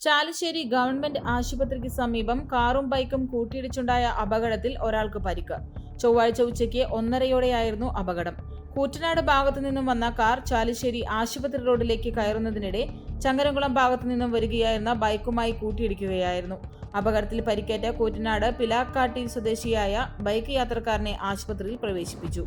Chalussery government ആശുപത്രിക്ക് സമീപം കാറും ബൈക്കും കൂട്ടിയിടിച്ചുണ്ടായ അപകടത്തിൽ ഒരാൾക്ക് പരിക്ക്. ചൊവ്വാഴ്ച ഉച്ചയ്ക്ക് ഒന്നരയോടെയായിരുന്നു അപകടം. കൂറ്റനാട് ഭാഗത്തു നിന്നും വന്ന കാർ ചാലുശ്ശേരി ആശുപത്രി റോഡിലേക്ക് കയറുന്നതിനിടെ ചങ്ങരംകുളം ഭാഗത്തു നിന്നും വരികയായിരുന്ന ബൈക്കുമായി കൂട്ടിയിടിക്കുകയായിരുന്നു. അപകടത്തിൽ പരിക്കേറ്റ കൂറ്റനാട് പിലാക്കാട്ടി സ്വദേശിയായ ബൈക്ക് യാത്രക്കാരനെ ആശുപത്രിയിൽ പ്രവേശിപ്പിച്ചു.